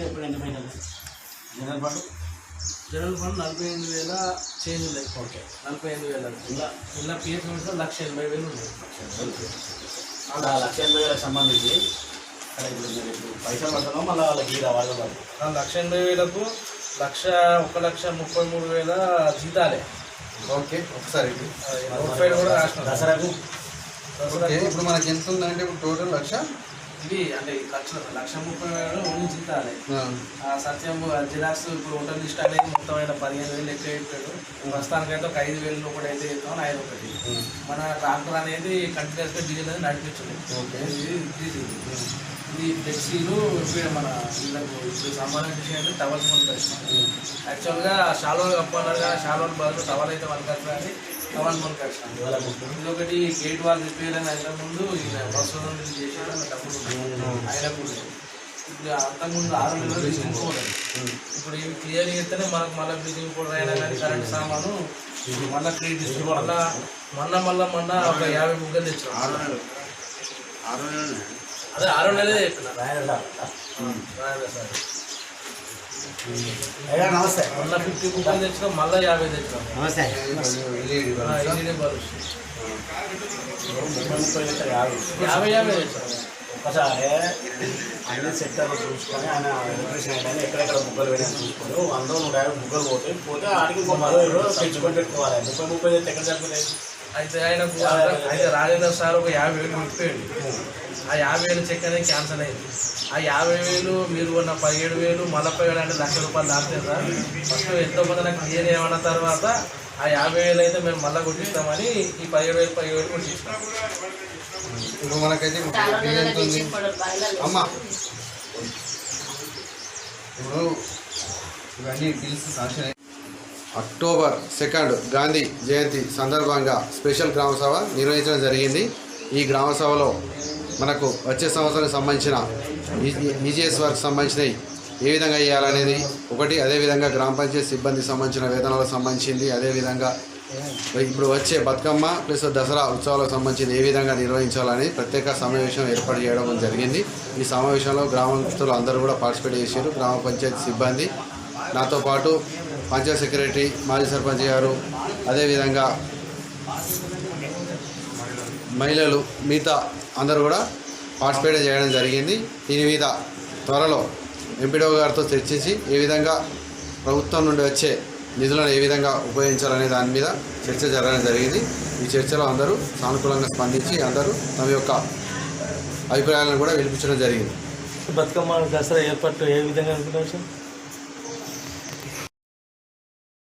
ఎప్పుడు ఎన్ని final? General fund? General fund నలభై ఎనిమిది వేల చేంజ్ ఉన్నాయి ఓకే. నలభై ఎనిమిది వేల. ఇంకా ఇలా పిఎఫ్ కమిషన్ లక్ష ఎనభై వేలు ఉన్నాయి ఆ లక్ష ఎనభై వేలకు సంబంధించి పైసలు పడుతున్నాం మళ్ళీ వాళ్ళకి రావాలి లక్ష ఎనభై వేలకు లక్ష ఒక లక్ష ముప్పై మూడు వేల జీతాలే. ఓకే ఒకసారి కూడా రాసినాం దసరాకు? ఇప్పుడు మనకి ఎంత ఉందంటే ఇప్పుడు టోటల్ లక్ష ఇది అంటే లక్ష లక్ష ముప్పై వేలు జీతాలే. ఆ, సత్యం జిరాక్స్ ఇప్పుడు ఓటర్ లిస్ట్ అనేది మొత్తం ఆయన పదిహేను వేలు లెక్క అయిపోయాడు ప్రస్తుతానికైతే ఒక ఐదు వేలు ఒకటి అయితే ఇస్తామని ఆయన ఒకటి. మన ట్రాక్టర్ అనేది కంటిన్యూస్గా డీజిల్ అనేది నడిపించలేదు ఓకే. ఇది ఫ్లెక్సీలు మన వీళ్ళకు ఇప్పుడు సంబంధించిన విషయం టవల్ కొనుకొచ్చినాం ఉమ్, యాక్చువల్గా షాలోలు కప్పాలన్నారు కానీ షాలోలు బదులు టవల్ అయితే మనకు కానీ టవల్ ముప్పై ఇది ఒకటి గేట్ వాల్ రిపేర్ అని అయిన ముందు ఈయన బస్సు అన్న డబ్బులు. ఆయన కూడా ఇప్పుడు అంతకుముందు ఆరు నెలలు ఉమ్. ఇప్పుడు ఇవి క్లియర్ చేస్తేనే మనకు మళ్ళీ బ్లీచింగ్ పౌడర్ అయినా కానీ కరెంట్ సామాను మళ్ళీ క్రియేట్ ఇస్తుంది మళ్ళీ మొన్న మళ్ళీ మొన్న ఒక యాభై ముగ్గలు తెచ్చాం అదే ఆరో నెలలే చెప్పిన. రాయన రాయలే సార్ నమస్తే. మొన్న ఫిఫ్టీ ముగ్గలు తెచ్చినాం మళ్ళీ యాభై తెచ్చినాం నమస్తే. LED bulb. యాభై యాభై. తెచ్చాం ఒకసారి అన్ని సెక్టర్లు చూసుకొని ఆయన ఎలక్ట్రీషియన్ అయితే ఎక్కడెక్కడ బుగ్గలు వేయడం చూసుకొని వంద నూట యాభై బుగ్గలు పోతే పోతే ఆడికి ఇంకో మరో ఇరవై తెచ్చుకొని పెట్టుకోవాలి ముప్పై ముప్పై అయితే ఎక్కడ సరిపోతాయి? అయితే ఆయనకు అయితే రాజేంద్ర సార్ ఒక యాభై వేలు ముప్పాడు ఆ యాభై వేలు చెక్ అనేది క్యాన్సల్ అయింది. ఆ యాభై వేలు మీరు ఉన్న పదిహేడు వేలు మళ్ళీ పదిహేడు అంటే లక్ష రూపాయలు దాటితే సార్. ఫస్ట్ ఎంతో కొంత నాకు క్లియర్ ఏమన్న తర్వాత ఆ యాభై వేలు అయితే మేము మళ్ళీ కొట్టిస్తామని ఈ పదిహేడు వేలు పదిహేడు వేలు కొట్టిస్తాం ఇప్పుడు మనకైతే ఎంత ఉంది అమ్మా. ఇప్పుడు ఇవన్నీ బిల్స్ శాంక్షన్ అయ్యి- అక్టోబర్ సెకండ్ గాంధీ జయంతి సందర్భంగా స్పెషల్ గ్రామ సభ నిర్వహించడం జరిగింది. ఈ గ్రామ సభలో మనకు వచ్చే సంవత్సరానికి సంబంధించిన ఈజీఎస్ వర్క్ సంబంధించినవి ఏ విధంగా చేయాలనేది ఒకటి అదేవిధంగా గ్రామ పంచాయతీ సిబ్బందికి సంబంధించిన వేతనాలకు సంబంధించింది అదేవిధంగా ఇప్పుడు వచ్చే బతుకమ్మ ప్లస్ దసరా ఉత్సవాలకు సంబంధించి ఏ విధంగా నిర్వహించాలని ప్రత్యేక సమావేశం ఏర్పాటు చేయడం జరిగింది. ఈ సమావేశంలో గ్రామస్తులు అందరూ కూడా పార్టిసిపేట్ చేశారు. గ్రామ పంచాయతీ సిబ్బంది నాతో పాటు పంచాయత్ సెక్రటరీ మాజీ సర్పంచ్ గారు అదేవిధంగా మహిళలు మిగతా అందరూ కూడా పార్టిసిపేట్ చేయడం జరిగింది. దీని మీద త్వరలో ఎంపీడో గారితో చర్చించి ఏ విధంగా ప్రభుత్వం నుండి వచ్చే నిధులను ఏ విధంగా ఉపయోగించాలనే దాని మీద చర్చ జరగడం జరిగింది. ఈ చర్చలో అందరూ సానుకూలంగా స్పందించి అందరూ తమ యొక్క అభిప్రాయాలను కూడా వినిపించడం జరిగింది. బతుకమ్మ దసరా ఏర్పాట్లు ఏ విధంగా అనుకున్నారు సార్?